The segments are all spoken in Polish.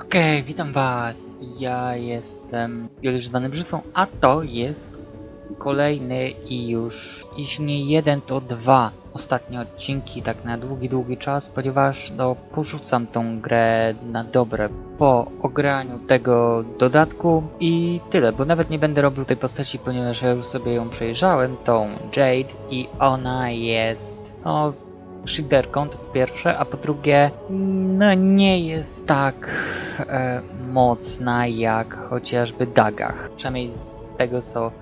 Okej, witam was. Ja jestem Bielżywany Brzytwą, a to jest kolejny i już, jeśli nie jeden, to dwa ostatnie odcinki, tak na długi, długi czas, ponieważ no, porzucam tą grę na dobre po ograniu tego dodatku i tyle, bo nawet nie będę robił tej postaci, ponieważ ja już sobie ją przejrzałem, tą Jade i ona jest, no, shiderką, to po pierwsze, a po drugie, no nie jest tak e, mocna jak chociażby Dagach. Przynajmniej z tego co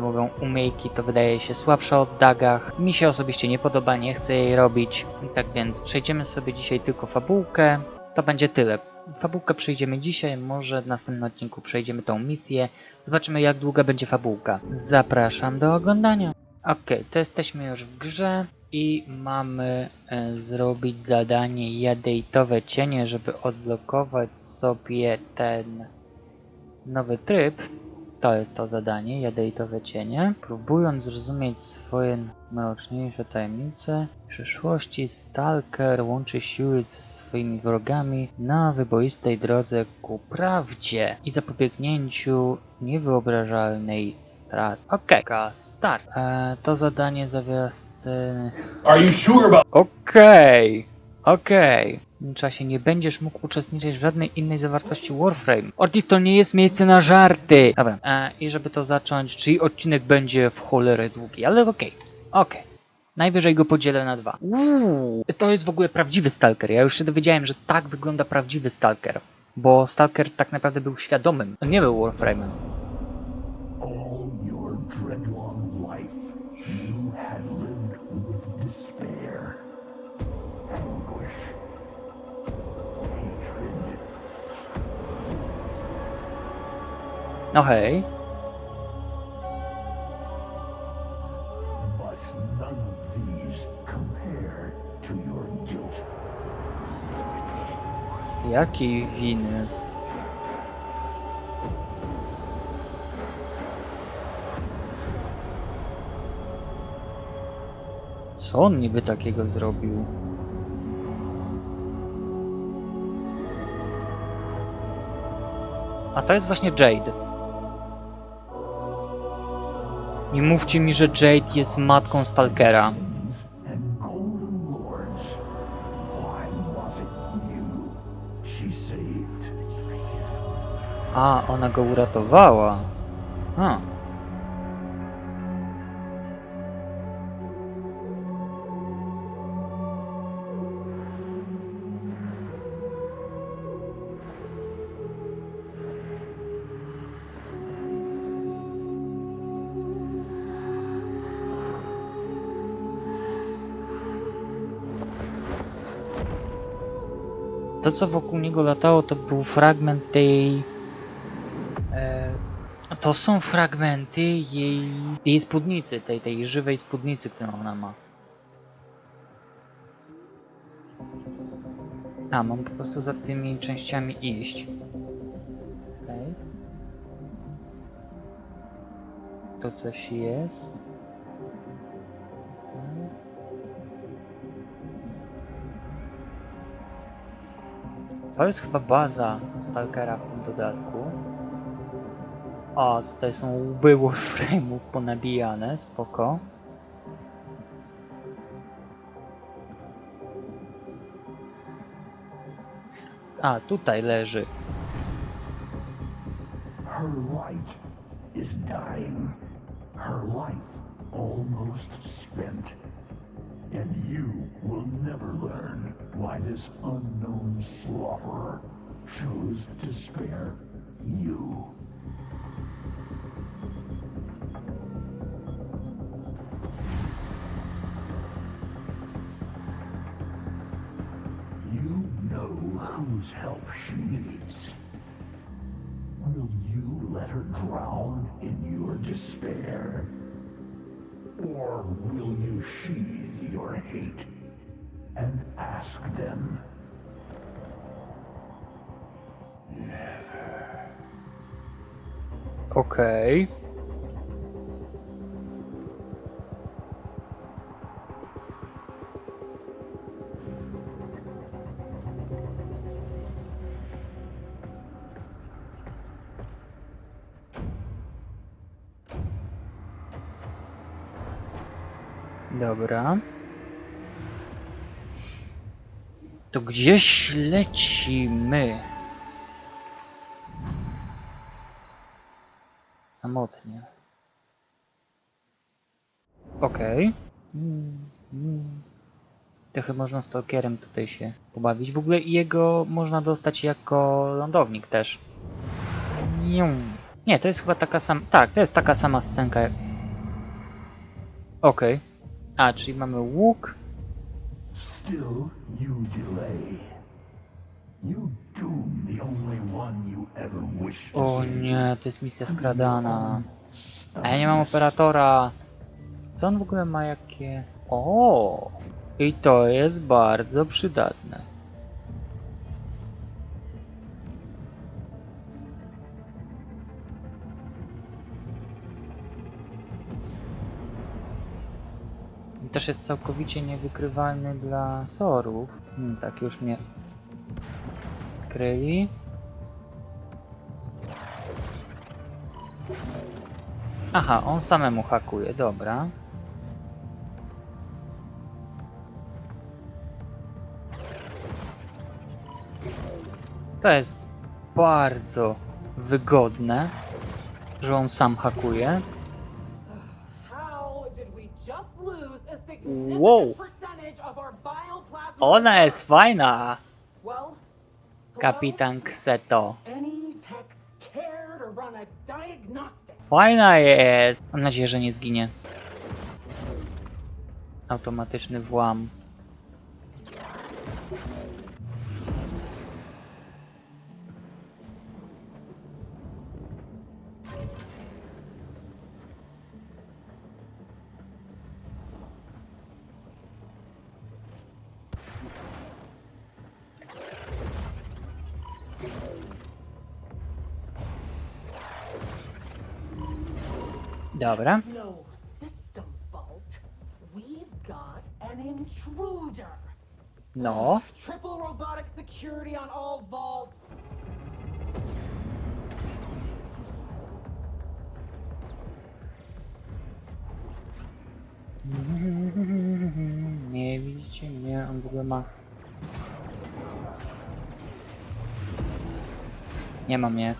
mówią umiejki, to wydaje się słabsza od Dagach. Mi się osobiście nie podoba, nie chcę jej robić. Tak więc przejdziemy sobie dzisiaj tylko fabułkę. To będzie tyle. Fabułkę przejdziemy dzisiaj, może w następnym odcinku przejdziemy tą misję. Zobaczymy jak długa będzie fabułka. Zapraszam do oglądania. Okej, to jesteśmy już w grze i mamy e, zrobić zadanie jadejtowe cienie, żeby odblokować sobie ten nowy tryb. To jest to zadanie, jadejtowe cienie. Próbując zrozumieć swoje mroczniejsze tajemnice, w przyszłości Stalker łączy siły ze swoimi wrogami na wyboistej drodze ku prawdzie i zapobiegnięciu niewyobrażalnej straty. Okej, okay. start. E, to zadanie zawiera sceny Are you sure about? Okej, okej. W tym czasie nie będziesz mógł uczestniczyć w żadnej innej zawartości Warframe. Ortiz to nie jest miejsce na żarty. Dobra, e, i żeby to zacząć, czyli odcinek będzie w cholerę długi, ale okej, okej. Najwyżej go podzielę na dwa. Uuu, to jest w ogóle prawdziwy Stalker. Ja już się dowiedziałem, że tak wygląda prawdziwy Stalker. Bo Stalker tak naprawdę był świadomym. On nie był Warframe'em. All your Jakiej winy? Co on niby takiego zrobił? A to jest właśnie Jade. Nie mówcie mi, że Jade jest matką Stalkera. A, ona go uratowała. A. To, co wokół niego latało, to był fragment tej To są fragmenty jej, jej spódnicy, tej, tej żywej spódnicy, którą ona ma. A, mam po prostu za tymi częściami iść. Okej. To coś jest. To jest chyba baza Stalkera w tym dodatku. O, tutaj są ponabijane, spoko. A, tutaj leży. Her light is dying. Her life almost spent. And you will never learn why this unknown slaughterer chose to spare. You whose help she needs. Will you let her drown in your despair? Or will you sheathe your hate and ask them? Okej. Dobra. Gdzieś lecimy. Samotnie. Okej. Mm. Trochę można stalkerem tutaj się pobawić. W ogóle jego można dostać jako lądownik też. Nie, to jest chyba taka sama. Tak, to jest taka sama scenka jak. Okej. A, czyli mamy łuk. Still, you delay. You doom the only one you ever to O save. nie, to jest misja skradana. A ja nie mam operatora. Co on w ogóle ma jakie... O! I to jest bardzo przydatne. Też jest całkowicie niewykrywalny dla sorów. Hmm, tak już mnie kryli. Aha, on samemu hakuje, dobra. To jest bardzo wygodne, że on sam hakuje. How did we just bioplasma? Ona jest fajna, kapitan Kseto. Fajna jest! Mam nadzieję, że nie zginie. Automatyczny włam. All vaults. Nie widzicie mnie, on w ogóle ma... Nie ma mnie.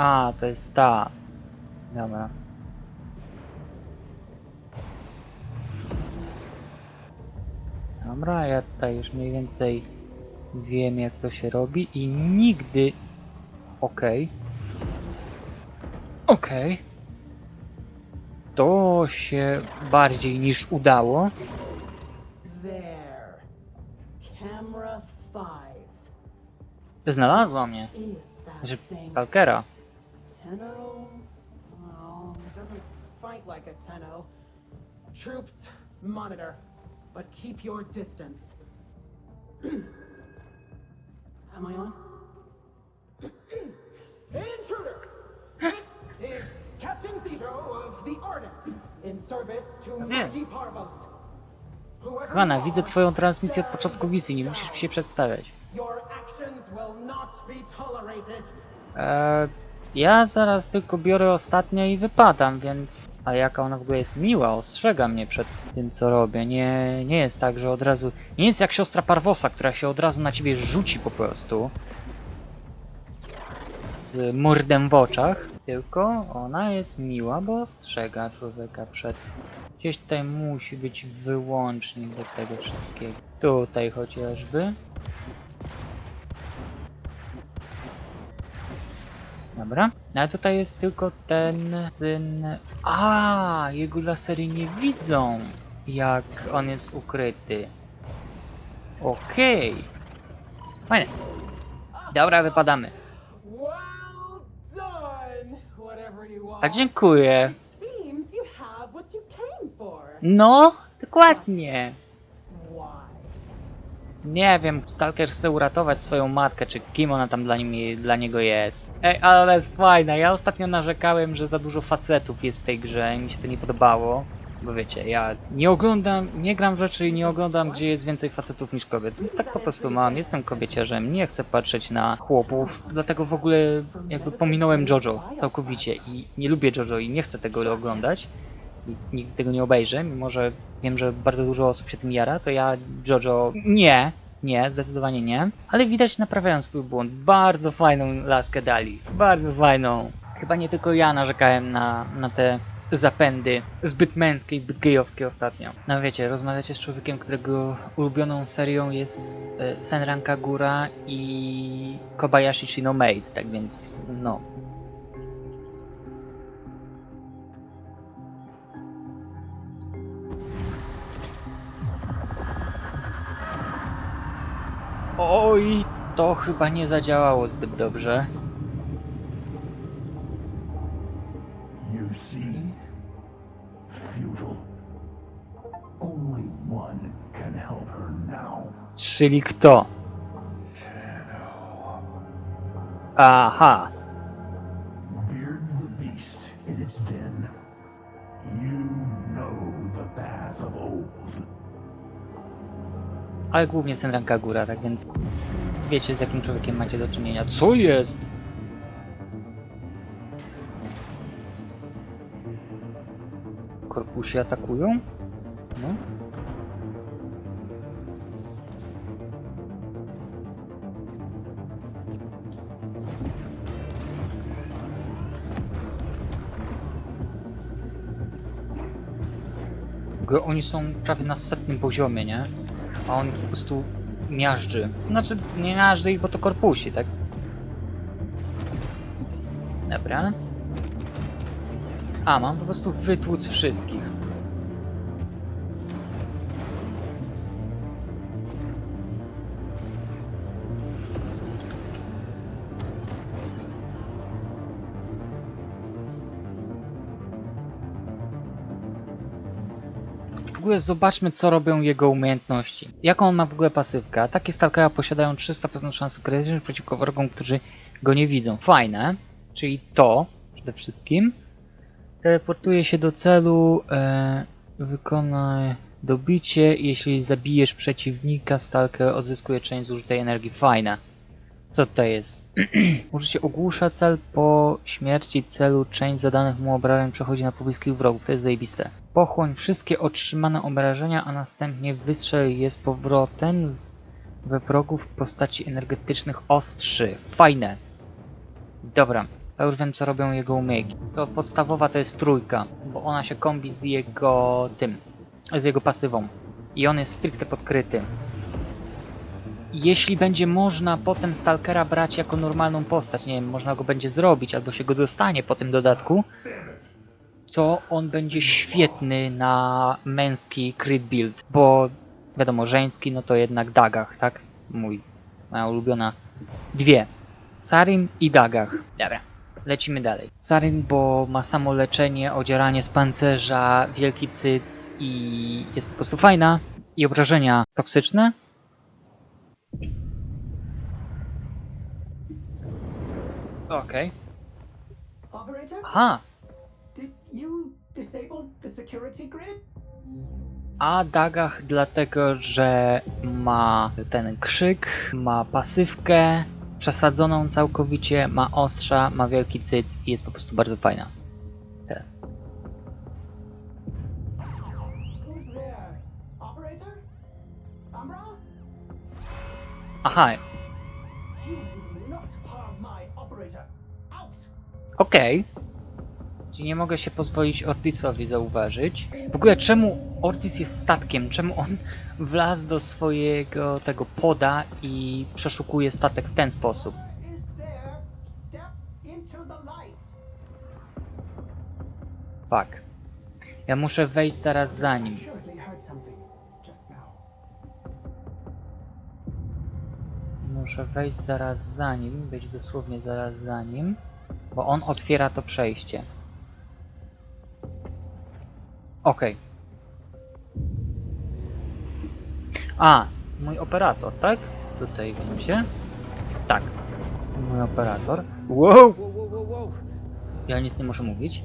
A, to jest ta. Dobra. Dobra, ja tutaj już mniej więcej wiem jak to się robi i nigdy... Okej. Okej. To się bardziej niż udało. There. Camera 5. Znalazła mnie. Thing stalkera. Tenno? No, it doesn't fight like a Tenno. Troops, monitor, but keep your distance. Am I on? Intruder! This is Captain Zito of the Ardent, in service to. Hmm. Mighty Parvos. Whoever Kochana, widzę twoją transmisję od początku wizji, nie musisz mi się przedstawiać. Your actions will not be tolerated. Eee, ja zaraz tylko biorę ostatnie i wypadam, więc... A jaka ona w ogóle jest miła, ostrzega mnie przed tym, co robię. Nie, nie jest tak, że od razu... Nie jest jak siostra Parwosa, która się od razu na ciebie rzuci po prostu. Z mordem w oczach. Tylko ona jest miła, bo ostrzega człowieka przed... Gdzieś tutaj musi być wyłącznik do tego wszystkiego. Tutaj chociażby. Dobra. No ale tutaj jest tylko ten syn. A, jego lasery nie widzą, jak on jest ukryty. Okej. Fajne. Dobra, wypadamy. A dziękuję. Came for. No, dokładnie. Nie wiem, Stalker chce uratować swoją matkę, czy kim ona tam dla, nim, dla niego jest. Ej, ale jest fajna. Ja ostatnio narzekałem, że za dużo facetów jest w tej grze i mi się to nie podobało. Bo wiecie, ja nie oglądam, nie gram w rzeczy i nie oglądam, gdzie jest więcej facetów niż kobiet. Tak po prostu mam, jestem kobieciarzem, nie chcę patrzeć na chłopów, dlatego w ogóle jakby pominąłem JoJo całkowicie i nie lubię JoJo i nie chcę tego oglądać. Nikt- Nikt tego nie obejrzy, mimo że wiem, że bardzo dużo osób się tym jara, to ja Jojo nie, nie, zdecydowanie nie. Ale widać naprawiają swój błąd. Bardzo fajną laskę dali. Bardzo fajną. Chyba nie tylko ja narzekałem na, na te zapędy zbyt męskie i zbyt gejowskie ostatnio. No wiecie, rozmawiacie z człowiekiem, którego ulubioną serią jest e, Senran Kagura i Kobayashi Shino Maid, tak więc no. Oj, to chyba nie zadziałało zbyt dobrze. You see? Futile. Only one can help her now. Czyli kto? Aha. Beard the beast in its den. Ale głównie Senran Kagura, tak więc wiecie z jakim człowiekiem macie do czynienia. Co jest? Korpusi atakują? No. Oni są prawie na setnym poziomie, nie? A on po prostu miażdży. Znaczy, nie miażdży ich, bo to korpusi, tak? Dobra. A, mam po prostu wytłuc wszystkich. Ogóle zobaczmy, co robią jego umiejętności. Jaką on ma w ogóle pasywkę? Takie stalkera posiadają 300% szansy krytycznej przeciwko wrogom, którzy go nie widzą. Fajne. Czyli to przede wszystkim. Teleportuje się do celu. E, wykonaj dobicie. Jeśli zabijesz przeciwnika, stalker odzyskuje część zużytej energii. Fajne. Co to jest? Użycie ogłusza cel po śmierci celu. Część zadanych mu obrażeń przechodzi na pobliskich wrogów. To jest zajebiste. Pochłoń wszystkie otrzymane obrażenia, a następnie wystrzel je z powrotem we wrogów w postaci energetycznych ostrzy. Fajne. Dobra. Ja już wiem co robią jego umiejki. To podstawowa to jest trójka, bo ona się kombi z jego tym, z jego pasywą. I on jest stricte podkryty. Jeśli będzie można potem Stalkera brać jako normalną postać, nie wiem, można go będzie zrobić, albo się go dostanie po tym dodatku, to on będzie świetny na męski crit build, bo wiadomo, żeński no to jednak Dagach, tak? Mój, moja ulubiona. Dwie. Sarin i Dagach. Dobra, lecimy dalej. Sarin, bo ma samo leczenie, odzieranie z pancerza, wielki cyc i jest po prostu fajna. I obrażenia toksyczne. Okej. Operator? Aha, Did you disable the security grid? A Dagach dlatego, że ma ten krzyk, ma pasywkę przesadzoną całkowicie, ma ostrza, ma wielki cyc i jest po prostu bardzo fajna. Aha, okej. Czyli nie mogę się pozwolić Ortisowi zauważyć. W ogóle czemu Ortis jest statkiem? Czemu on wlazł do swojego tego poda i przeszukuje statek w ten sposób? Fuck. Ja muszę wejść zaraz za nim. Muszę wejść zaraz za nim, być dosłownie zaraz za nim, bo on otwiera to przejście. Okej. A, mój operator, tak? Tutaj będzie. Tak. Mój operator. Wow! Ja nic nie muszę mówić.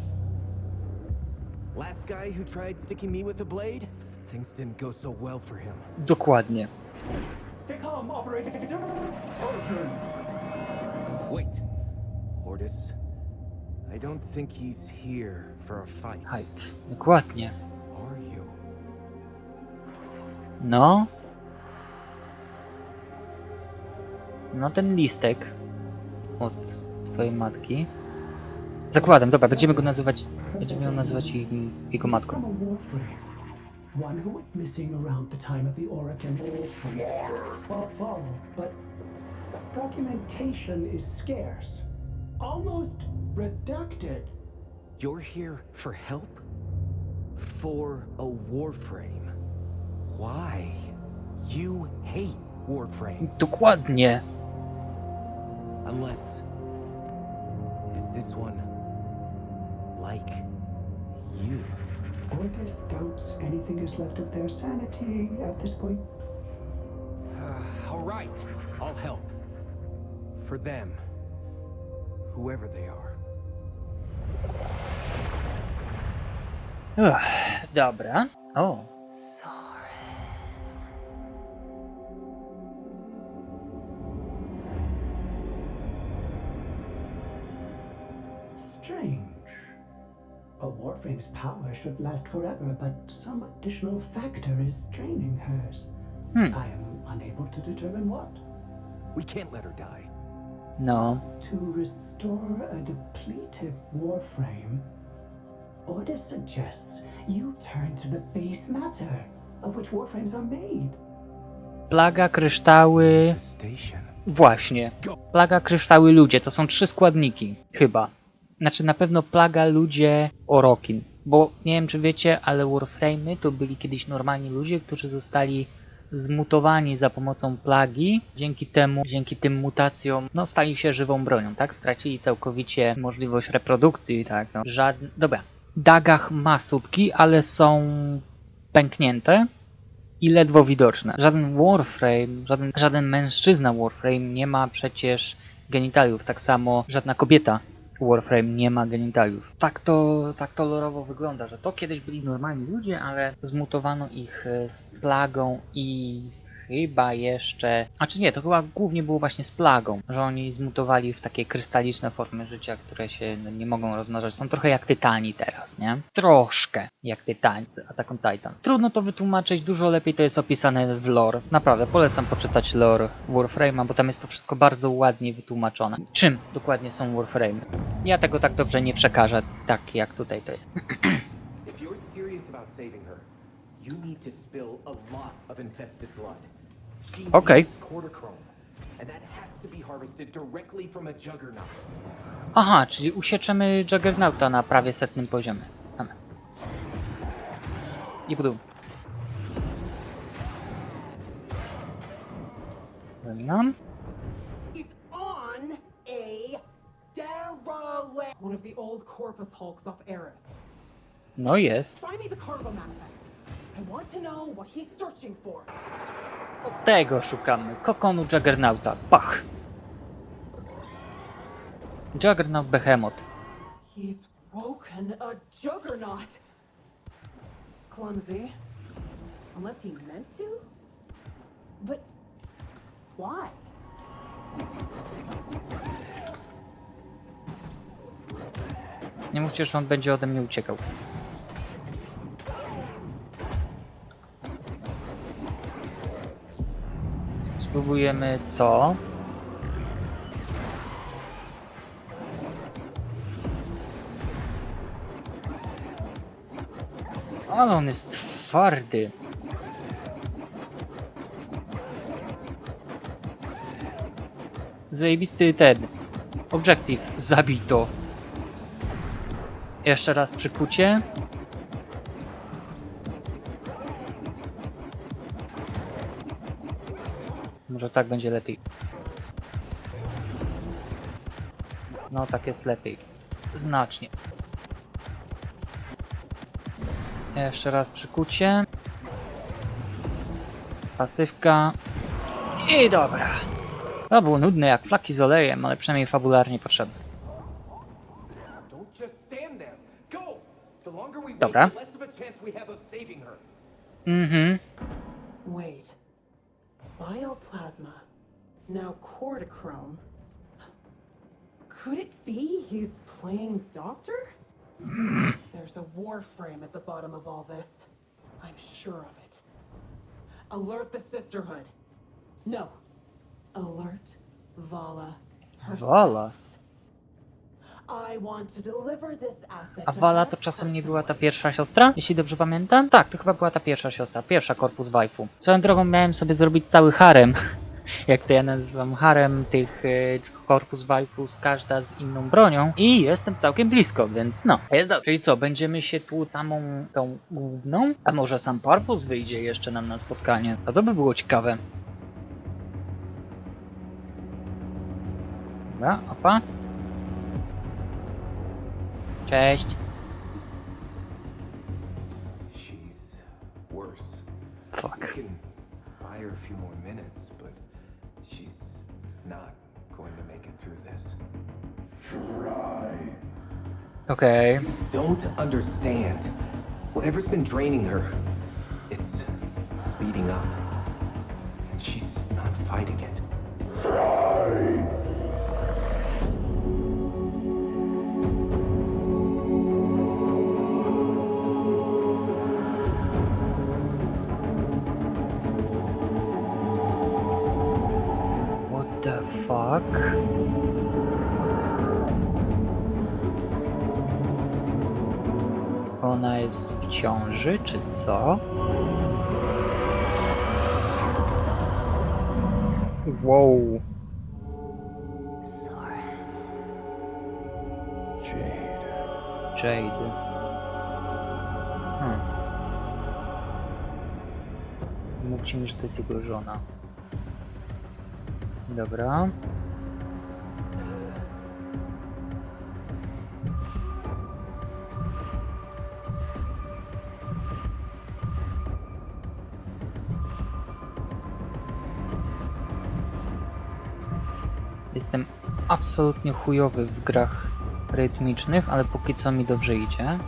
Last guy who tried sticking me with the blade? Things didn't go so well for him. Dokładnie. Stay calm, operator. Wait. Ordis, I don't think he's here for a fight. Hajt. Dokładnie. Are you? No. No ten listek od twojej matki. Zakładam, dobra, będziemy go nazywać. Będziemy ją nazywać jego matką. From a warframe. One who went missing around the time of the Oracle Fall, fall, but documentation is scarce. Almost redacted. You're here for help? For a warframe. Why? You hate warframes. Dokładnie. Unless. Is this one. like. you? Order scouts, anything is left of their sanity at this point. Uh, Alright, I'll help. For them. Whoever they are. Ugh, dobra. O. power should last forever, but some additional factor is draining hers. Hmm. I am unable to determine what. We can't let her die. No. To restore a depleted warframe, Order suggests you turn to the base matter of which warframes are made. Plaga, kryształy. Właśnie. Plaga, kryształy, ludzie. To są trzy składniki. Chyba. Znaczy na pewno plaga, ludzie, orokin. Bo nie wiem czy wiecie, ale Warframe'y to byli kiedyś normalni ludzie, którzy zostali zmutowani za pomocą plagi. Dzięki temu, dzięki tym mutacjom, no stali się żywą bronią, tak? Stracili całkowicie możliwość reprodukcji, tak? No. Żadn... Dobra. Dagach ma sutki, ale są pęknięte i ledwo widoczne. Żaden Warframe, żaden, żaden mężczyzna Warframe nie ma przecież genitaliów. Tak samo żadna kobieta Warframe nie ma genitaliów. Tak to, tak to lorowo wygląda, że to kiedyś byli normalni ludzie, ale zmutowano ich e, z plagą i chyba jeszcze... Znaczy nie, to chyba głównie było właśnie z plagą, że oni zmutowali w takie krystaliczne formy życia, które się no, nie mogą rozmnażać. Są trochę jak tytani teraz, nie? Troszkę jak tytani z Attack on Titan. Trudno to wytłumaczyć, dużo lepiej to jest opisane w lore. Naprawdę, polecam poczytać lore Warframe'a, bo tam jest to wszystko bardzo ładnie wytłumaczone. Czym dokładnie są Warframe'y? Ja tego tak dobrze nie przekażę, tak jak tutaj to jest. You need to spill a lot of infested blood. Juggernaut. Aha, czyli usieczemy Juggernauta na prawie setnym poziomie. I budu. Derelict. One of the old Corpus Hulks off Eris. No jest. Find me the cargo manifest. Tego szukamy. Kokonu Juggernauta. Pach. Juggernaut Behemoth. He's woken a juggernaut. Clumsy. Unless he meant to? But why? Nie mówcie, że on będzie ode mnie uciekał. Spróbujemy to. Ale on jest twardy. Zajebisty ten. Objective. Zabij to. Jeszcze raz przykucie. Tak będzie lepiej. No tak jest lepiej. Znacznie. Jeszcze raz przykucie. Pasywka. I dobra. To było nudne jak flaki z olejem, ale przynajmniej fabularnie potrzebne. Don't just stand there. Go! The longer we wait, Dobra. the less of a chance we have of saving her. Mhm. Wait. Bioplasma. Now cortichrome. Could it be he's playing doctor? There's a warframe at the bottom of all this. I'm sure of it. Alert the Sisterhood. No. Alert Vala herself. Wala. I want to deliver this asset A her to czasem nie była ta pierwsza siostra? Jeśli dobrze pamiętam? Tak, to chyba była ta pierwsza siostra, pierwsza korpus waifu. Swoją drogą miałem sobie zrobić cały harem, jak to ja nazywam harem tych korpus waifus, każda z inną bronią i jestem całkiem blisko, więc no, jest dobrze. Czyli co, będziemy się tu samą tą główną? A może sam korpus wyjdzie jeszcze nam na spotkanie? To to by było ciekawe. Dobra, opa. Cześć. Fuck. Try. Okej. Don't understand. Whatever's been draining her, it's speeding up. And she's not fighting it. Try. What the fuck? Jest w ciąży, czy co? Wow. Jade. Hmm. Mówcie mi, że to jest jego żona. Dobra. Absolutnie chujowy w grach rytmicznych, ale póki co mi dobrze idzie.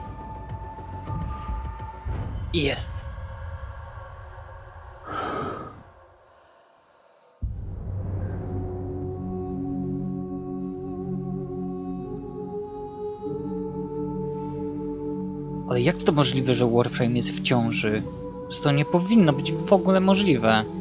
Jest. Ale jak to możliwe, że Warframe jest w ciąży? To nie powinno być w ogóle możliwe.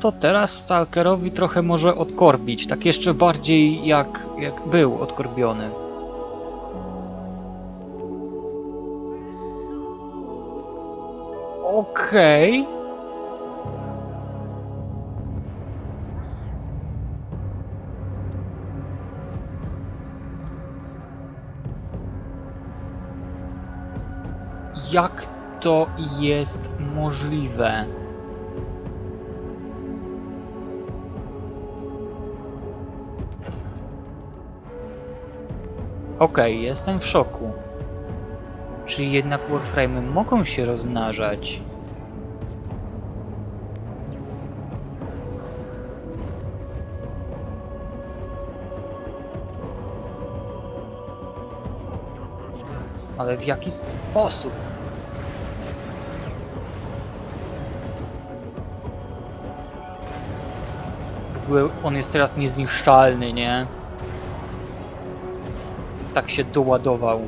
To teraz Stalkerowi trochę może odkorbić, tak jeszcze bardziej jak, jak był odkorbiony. Okej. Jak to jest możliwe? Okej, jestem w szoku. Czy jednak Warframe'y mogą się rozmnażać? Ale w jaki sposób? On jest teraz niezniszczalny, nie? Tak się doładował.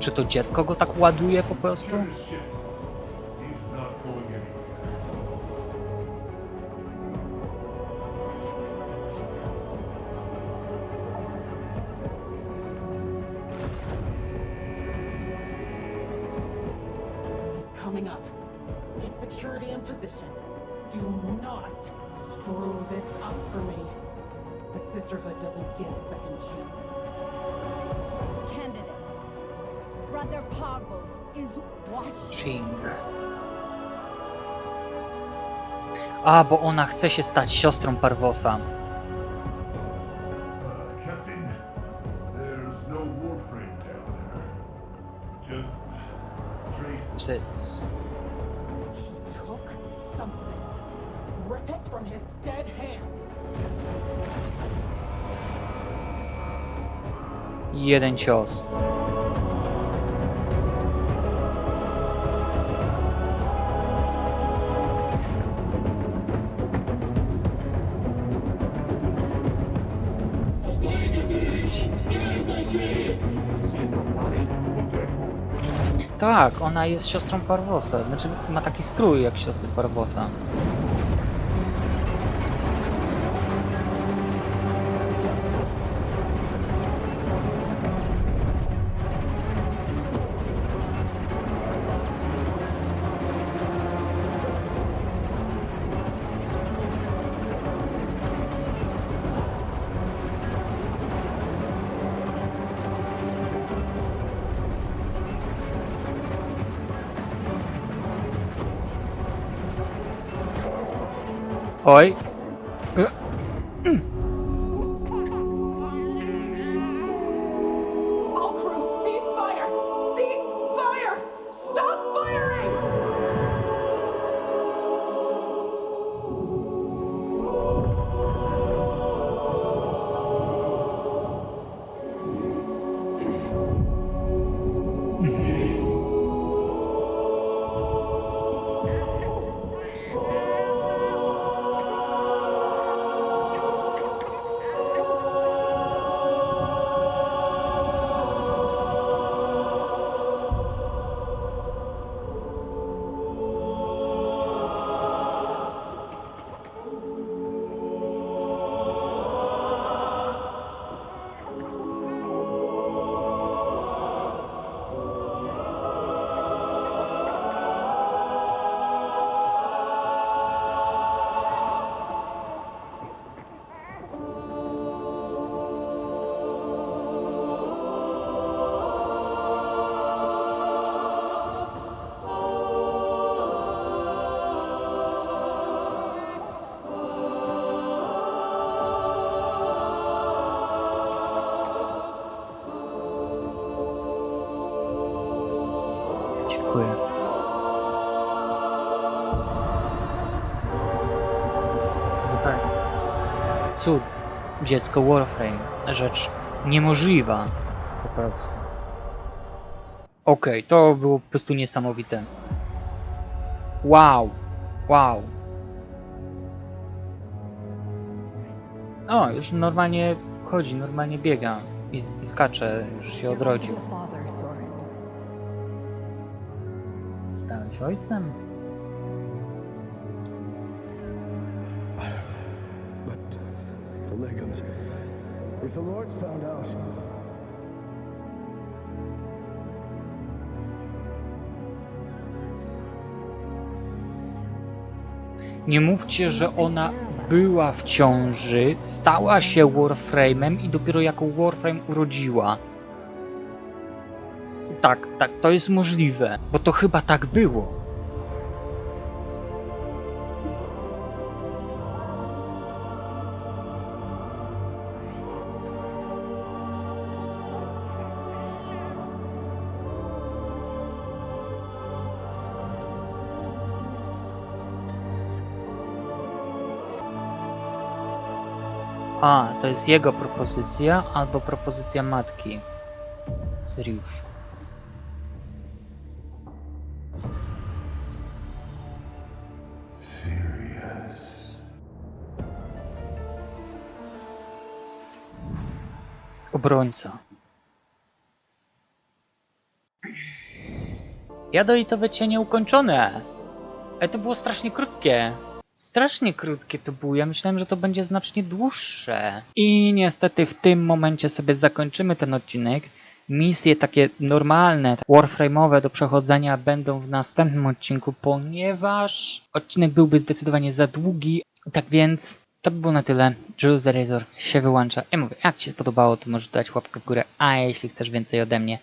Czy to dziecko go tak ładuje po prostu? A, bo ona chce się stać siostrą Parwosa. Uh, Captain, there's no warframe down there. Just traces. Czy jest... He took something. Rip it from his dead hands. Jeden cios. Tak, ona jest siostrą Parwosa. Znaczy ma taki strój jak siostry Parwosa. Oj. All Dziecko Warframe. Rzecz niemożliwa. Po prostu. Okej, to było po prostu niesamowite. Wow. Wow. O, już normalnie chodzi, normalnie biega. I, skacze, już się odrodził. Stałeś ojcem? But if the Lord's found out, Nie mówcie, że ona była w ciąży, stała się Warframe'em i dopiero jako Warframe urodziła. Tak, tak, to jest możliwe, bo to chyba tak było. A, to jest jego propozycja albo propozycja matki. Seriusz. Obrońca. Jadowite nieukończone. Ale to było strasznie krótkie. Strasznie krótkie to było. Ja myślałem, że to będzie znacznie dłuższe. I niestety w tym momencie sobie zakończymy ten odcinek. Misje takie normalne, warframe'owe do przechodzenia będą w następnym odcinku, ponieważ odcinek byłby zdecydowanie za długi. Tak więc to by było na tyle. Jules the Razor się wyłącza. Ja mówię, jak Ci się spodobało, to możesz dać łapkę w górę, a jeśli chcesz więcej ode mnie,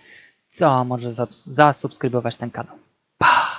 to możesz zasubskrybować ten kanał. Pa!